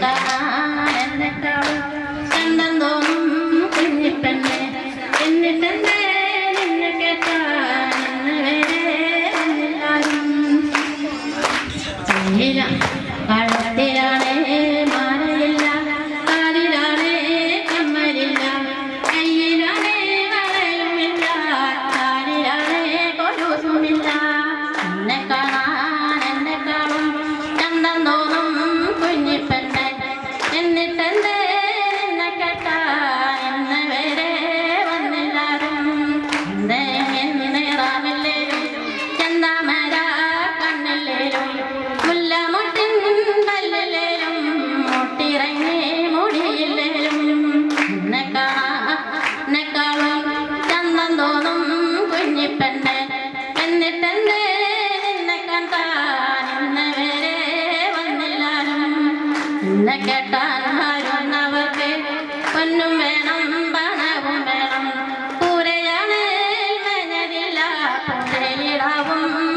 കണ്ടാനെന്നെക്കാളും കണ്ടം തോന്നും കുഞ്ഞിപ്പെണ്ണെ. എന്നിട്ടെന്തേ? നിന്നെ കേട്ടാൻ വേറെ പഴത്തിലാണ് എന്നിട്ടെന്ത് എന്നെ കേട്ട? എന്ന് വരെ വന്നില്ലാരും. നിറാവില്ലേലും ചെന്താമര കണ്ണില്ലേലും. മുല്ലമുട്ടിൻ കല്ലില്ലേലും മുട്ടിറങ്ങി മുടിയില്ലേലും. നെക്കാളും ചന്തം തോന്നും കുഞ്ഞിപ്പെന്നെ എന്നിട്ടെന്ത് பாவம்